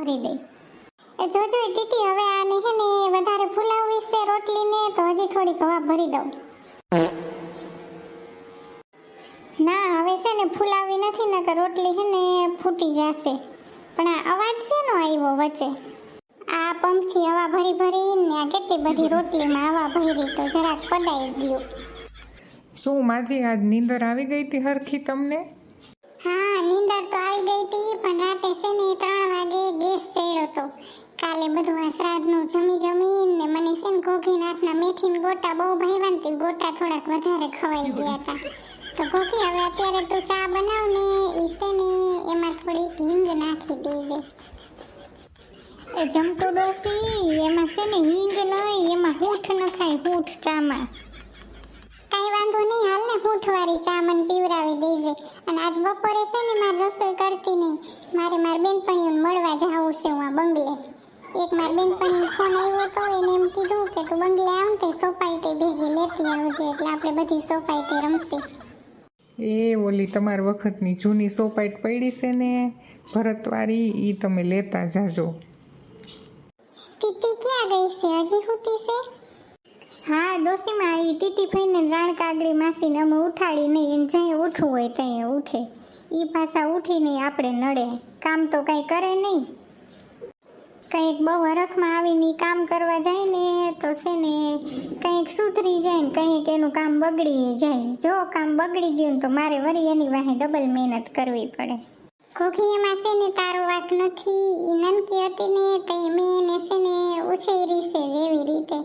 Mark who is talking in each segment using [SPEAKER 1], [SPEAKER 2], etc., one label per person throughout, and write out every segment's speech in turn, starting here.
[SPEAKER 1] ભરી દઈ જોજો ટીટી હવે આને હે ને વધારે ફૂલાવવી છે રોટલીને, તો હજી થોડીક હવા ભરી દઉં. ના, હવે છે ને ફૂલાવી નથી ને કે રોટલી હે ને ફૂટી જશે. પણ આ અવાજ શેનો આવ્યો વચ્ચે? આ પંપથી હવા ભરી ભરીને આ કેટલી બધી રોટલીમાં હવા ભરી તો જરાક પદાઈ ગયું.
[SPEAKER 2] શું માજી આજ નીંદર આવી ગઈ હતી હરખી તમને?
[SPEAKER 1] હા, નીંદર તો આવી ગઈ હતી, પણ રાતે છે ને ત્રણ વાગે ગેસ ચડ્યો હતો. કાલે બધું આ શ્રાદ્ધનું જમી જમીને મને છે ને ઘોઘીનાથના મેથી ગોટા બહુ ભાવ્યા ને ગોટા થોડાક વધારે ખવાઈ ગયા હતા. તો ઘોઘી હવે અત્યારે તું ચા બનાવ ને એ છે ને એમાં થોડીક હિંગ નાખી દેજે. એ જમતો ડોસી એમાં છે ને હિંગ નહીં, એમાં હૂઠ નખાય હૂઠ ચામાં. કાંઈ વાંધો નહીં હાલ ને હૂંઠવાળી ચા મને પીવરાવી દેજે. અને આજ બપોરે છે ને મારે રસોઈ કરતી નહીં. મારે મારી બેનપણીઓને મળવા જવું છે હું આ બંગલે. એક મારી બેનપણીનો ફોન આવ્યો તો એને એમ કીધું કે તું બંગલે આવ તે સોપાયટી ભેગી લેતી આવજે એટલે આપણે બધી સોપાયટી રમશી.
[SPEAKER 2] એ ઓલી તમારા વખતની જૂની સોપાઈટ પડી છે ને ભરતવાળી એ તમે લેતા જાજો.
[SPEAKER 1] ટીટી ક્યાં ગઈ છે? હજી હુતી છે? હા ડોસીમાં એ ટીટી ફઈને રાણ કાગડી માસીને અમે ઉઠાડીને એને જ્યાં ઉઠવું હોય ત્યાં ઉઠે. એ પાછા ઉઠીને આપણે નડે. કામ તો કાંઈ કરે નહીં. કંઈક બહુ હરખમાં આવીને કામ કરવા જાય ને તો છે ને કંઈક સુધરી જાય ને કંઈક એનું કામ બગડી જાય. જો કામ બગડી ગયું તો મારે વરી એની વાહે ડબલ મહેનત કરવી પડે. કોખી એમાં છે ને તારો વાક નથી. એ નનકી હતી ને તે મેં એને છે ને ઉછેરી છે જેવી રીતે.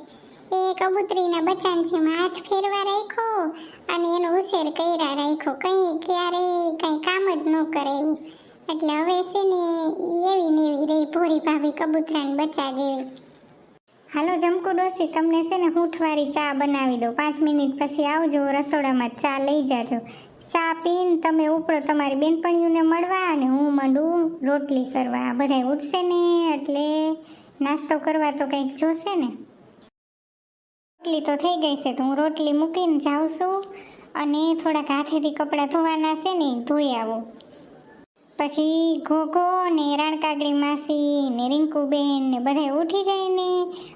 [SPEAKER 1] એ કબૂતરીના છે હાથ ફેરવા રાખ્યો અને એનો ઉછેર કર્યા રાખ્યો. કંઈ ક્યારે કંઈ કામ જ ન કરે એવું એટલે હવે છે ને એવી ને એવી રહી ભોરી ભાભી કબૂતરાને બચ્ચા દેવી હાલો જમકુ ડોસી તમને છે ને હૂંઠવાળી ચા બનાવી દઉં. પાંચ મિનિટ પછી આવજો, રસોડામાં ચા લઈ જાજો. ચા પીને તમે ઉપડો, તમારી બેનપણીઓને મળવા અને હું મંડું રોટલી કરવા. બધા ઉઠશે ને એટલે નાસ્તો કરવા તો કંઈક જોશે ને? રોટલી તો થઈ ગઈ છે, તો હું રોટલી મૂકીને જાઉં છું અને થોડાક હાથેથી કપડાં ધોવાના છે ને, ધોઈ આવું. પછી ઘોઘો ને રાણકાગડી માસી ને રિંકુબેન ને બધા ઉઠી જાય ને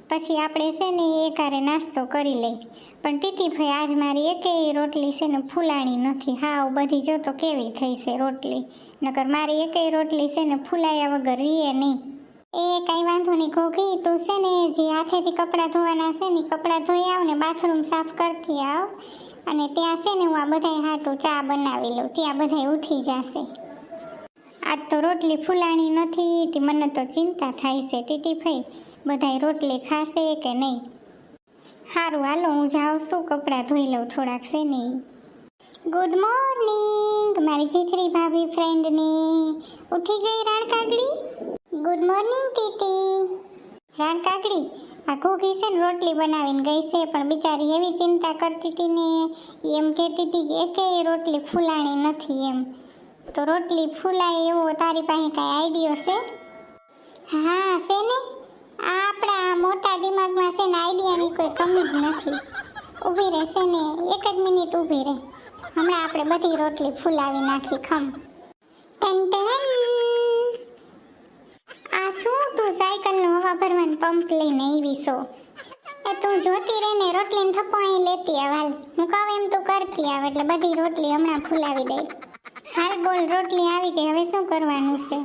[SPEAKER 1] પછી આપણે છે ને એકારે નાસ્તો કરી લઈ. પણ ટીટીભાઈ આજ મારી એકેય રોટલી છે ને ફૂલાણી નથી. હાવ બધી જો તો કેવી થઈ છે રોટલી. નકર મારી એકેય રોટલી છે ને ફૂલાયા વગર રીએ નહીં. એ કાંઈ વાંધો નહીં ઘોઘી તું છે ને જે હાથેથી કપડાં ધોવાના છે ને કપડાં ધોઈ આવ ને બાથરૂમ સાફ કરતી આવ. અને ત્યાં છે ને હું આ બધાય હાટું ચા બનાવી લઉં, ત્યાં બધાય ઉઠી જશે. આજ તો રોટલી ફૂલાણી નથી તે મને તો ચિંતા થાય છે, ટીટી ભાઈ, બધાય રોટલી ખાશે કે નહીં? સારું હાલો, હું જાઉં છું, કપડાં ધોઈ લઉં થોડાક છે નહીં ગુડ મોર્નિંગ મારી જીથરી ભાભી ફ્રેન્ડને ઉઠી ગઈ રાણકાગડી? ગુડ મોર્નિંગ ટીટી રાણકાગડી આ ઘોઘી છે ને રોટલી બનાવીને ગઈ છે પણ બિચારી એવી ચિંતા કરતી હતી ને એમ કહેતી હતી કે એકેય રોટલી ફૂલાણી નથી એમ. તો રોટલી ફૂલાય એવો તારી પાસે કાંઈ આઈડિયો છે? હા છે ને. આ આપણા મોટા દિમાગમાં છે ને આઈડિયાની કોઈ કમી જ નથી. ઊભી રહે છે ને એક જ મિનિટ ઊભી રહે. હમણાં આપણે બધી રોટલી ફૂલાવી નાખી ખમ. ટન ટન. આ શું તું સાયકલનો હવા ભરવાનો પંપ લઈને આવી છો એ તું જોતી રહે ને રોટલીને થપ્પો અહીં લેતી આવ હું કહું એમ તું કરતી આવ, એટલે બધી રોટલી હમણાં ફૂલાવી દઈ. હાલ બોલ, રોટલી આવી ગઈ, હવે શું કરવાનું છે?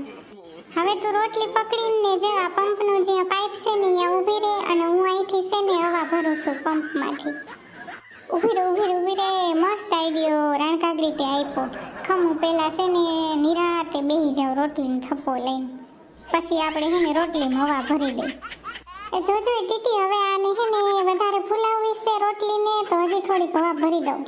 [SPEAKER 1] હવે તું રોટલી પકડીને જે, આ પંપનો જે પાઇપ છે ને, અહીંયા ઊભી રહે અને હું અહીંથી છે ને હવા ભરું છું પંપમાંથી. ઊભી રહે ઊભી રહે ઊભી રહે. મસ્ત આઈડિયો રાણકાગડી તે આપ્યો. ખમ, હું પહેલાં છે ને નિરાતે બેસી જાઉં રોટલીને થપ્પો લઈને. પછી આપણે છે ને રોટલી હવા ભરી દઈ. જોજો ટીટી હવે આને હે ને વધારે ફૂલાવવી છે રોટલીને, તો હજી થોડીક હવા ભરી દઉં.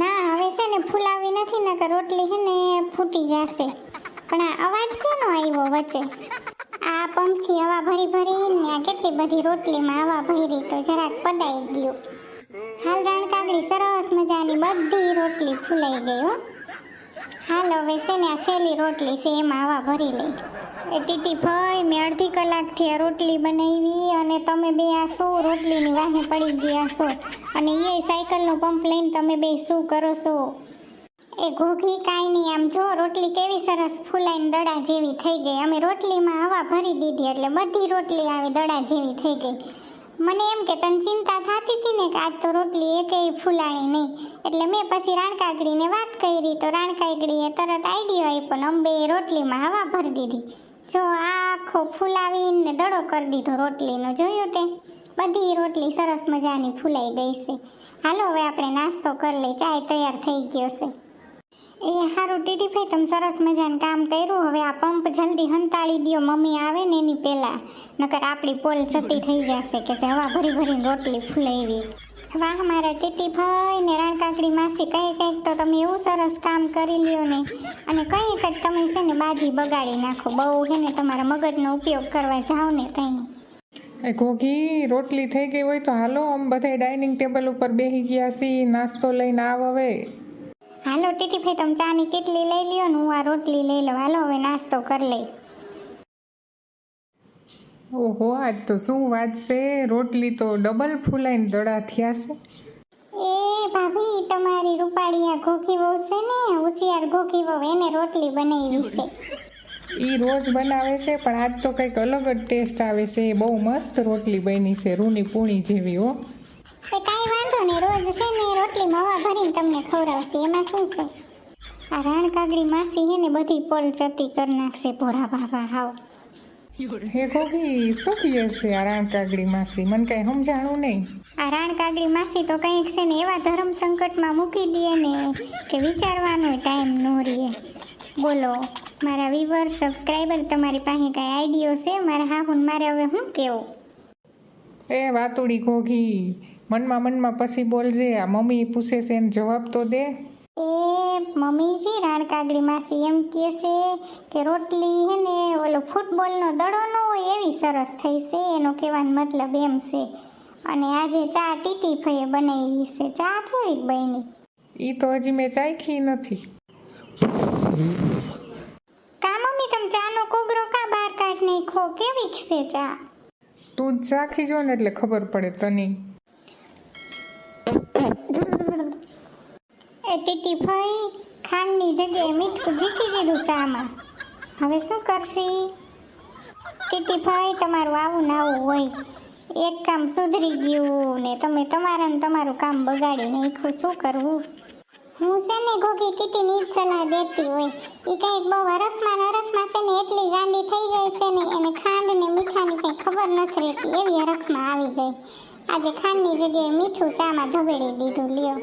[SPEAKER 1] ના, હવે છે ને ફૂલાવી નથી ને કે રોટલી હે ને ફૂટી જશે. પણ આ અવાજ શેનો આવ્યો વચ્ચે? આ પંપથી હવા ભરી ભરી ને આ કેટલી બધી રોટલીમાં હવા ભરી તો જરાક પદાઈ ગયું. હાલ રાણકાગડી સરસ મજાની બધી રોટલી ફૂલાઈ ગઈ હો. હાલ હવે છે ને આ સેલી રોટલી છે, એમાં હવા ભરી લઈ. એ ટીટી ભાઈ, મેં અડધી કલાકથી આ રોટલી બનાવી અને તમે બે આ શું રોટલીની વાહે પડી ગયા છો. અને એ સાયકલનો પંપ લઈને તમે બે શું કરો છો? એ ઘોઘી કાંઈ નહીં, આમ જો રોટલી કેવી સરસ ફૂલાઈને દડા જેવી થઈ ગઈ. અમે રોટલીમાં હવા ભરી દીધી એટલે બધી રોટલી આવી દડા જેવી થઈ ગઈ. મને એમ કે તને ચિંતા થતી હતી ને કે આજ તો રોટલી એકેય ફૂલાણી નહીં. એટલે મેં પછી રાણકાગડીને વાત કરી તો રાણકાગડીએ તરત આઈડિયો આપ્યો ને અંબે રોટલીમાં હવા ભરી દીધી. જો આખો ફૂલાવીને દડો કરી દીધો રોટલીનો, જોયું તે? બધી રોટલી સરસ મજાની ફૂલાઈ ગઈ છે. હાલો હવે આપણે નાસ્તો કરી લઈ, ચાય તૈયાર થઈ ગયો છે. એ સારું ટીટીભાઈ તમે સરસ મજાનું કામ કર્યું. હવે આ પંપ જલ્દી હંતાળી દ્યો, મમ્મી આવે ને એની પહેલા. નકર આપણી પોલ જતી થઈ જશે કે હવા ભરી ભરીને રોટલી ફૂલાવી. વાહ મારા ટીટીભાઈ ને રાણકાકડી માસી કંઈ કંઈક તો તમે એવું સરસ કામ કરી લ્યો ને. અને કંઈક જ તમે છે ને બાજી બગાડી નાખો. બહુ છે ને તમારા મગજનો ઉપયોગ કરવા જાઓ ને કંઈ
[SPEAKER 2] એ ઘોઘી રોટલી થઈ ગઈ હોય તો હાલો આમ બધા ડાઇનિંગ ટેબલ ઉપર બેસી ગયા છીએ નાસ્તો લઈને આવ હવે.
[SPEAKER 1] હાલો ટીટી ભાઈ તમે ચાની કેટલી લઈ લ્યો ને? હું આ રોટલી લઈ લઉં. હાલો હવે નાસ્તો કરી લઈ.
[SPEAKER 2] ઓહો આજ તો શું વાત છે? રોટલી તો ડબલ ફૂલાઈને દડા થયા છે.
[SPEAKER 1] એ ભાભી તમારી રૂપાળી આ ઘોખી વહુ છે ને હોશિયાર ઘોખી વહુ એને રોટલી બનાવી છે.
[SPEAKER 2] એ રોજ બનાવે છે પણ આજ તો કંઈક અલગ જ ટેસ્ટ આવે છે. બહુ મસ્ત રોટલી બની છે રૂની પૂણી જેવી હો.
[SPEAKER 1] એ કાંઈ વાંધો નહીં રોજ છે ને રોટલી માવા ભરીને તમને ખવડાવશે. એમાં શું છે? આ રાણકાગડી માસી હે ને બધી પોલ જતી કરી નાખશે ભોરા બાબા હાવ.
[SPEAKER 2] હે કોકી શું કહે છે આ રાણકાગડી માસી મને કઈ સમજાણું નહીં.
[SPEAKER 1] આ રાણ કાગડી માસી તો કંઈક છે ને એવા ધર્મ સંકટમાં મૂકી દે ને કે વિચારવાનો ટાઈમ ન રહે. બોલો મારા વિવર સબસ્ક્રાઈબર તમારી પાસે કાંઈ આઈડિયો છે? મારા હાહુન મારે હવે શું કેવું?
[SPEAKER 2] એ વાતુડી કોઘી મનમાં મનમાં પછી બોલજે આ મમ્મી પૂછે છે એને જવાબ તો દે.
[SPEAKER 1] એ મમ્મીજી રાણ કાગડી માસી એમ કહે છે કે રોટલી હે ને ઓલો ફૂટબોલનો દડો ન હોય એવી સરસ થઈ છે. એનો કહેવાનો મતલબ એમ છે. અને આજે ચા ટીટી ફઈએ બનાવી છે. ચા કેવી બની?
[SPEAKER 2] એ તો હજી મેં ચાખી નથી.
[SPEAKER 1] કા મમ્મી તમે ચાનો કોગરો કા બહાર કાઢ નાખો કેવી છે ચા?
[SPEAKER 2] તું જ ચાખી જો ને એટલે ખબર પડે તને.
[SPEAKER 1] એ ટીટી ખાંડની જગ્યાએ મીઠું ઝીકી દીધું ચામાં. હવે શું કરશી? ટીટી ફઈ, તમારું આવું નાવું હોય. એક કામ સુધરી ગયું ને તમે તમારા ને તમારું કામ બગાડી નાખ્યું. શું કરવું? હું છે ને ગોગી ટીટીની ની સલાહ દેતી હોય. એ કંઈક બહુ હરખમાં હરખમાં છે ને એટલી ગાંડી થઈ જાય છે ને એને ખાંડ ને મીઠાની કંઈ ખબર નથી રહેતી. એવી હરખમાં આવી જાય. આજે ખાંડની જગ્યાએ મીઠું ચામાં ધબેડી દીધું, લ્યો.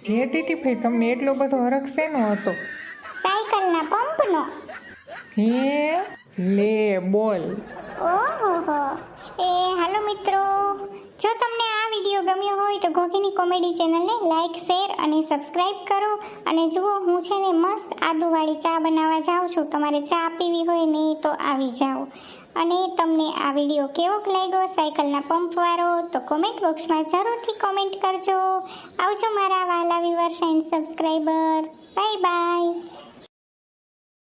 [SPEAKER 2] ટીટી ભાઈ તમને એટલો બધો હરખ શેનો હતો?
[SPEAKER 1] સાયકલના પંપનો.
[SPEAKER 2] હે? લે બોલ.
[SPEAKER 1] ઓહો. એ હાલો મિત્રો. જો તમને આ વીડિયો ગમ્યો હોય તો ગોગીની કોમેડી ચેનલને લાઈક શેર અને સબસ્ક્રાઇબ કરો. અને જુઓ હું છે ને મસ્ત આદુવાળી ચા બનાવવા જાઉં છું. તમારે ચા પીવી હોય ને તો આવી જાઓ. અને તમને આ વીડિયો કેવોક લાગ્યો? સાયકલના પંપવાળો તો કોમેન્ટ બોક્સમાં જરૂરથી કોમેન્ટ કરજો. આવજો મારા વાલા viewers and subscriber bye bye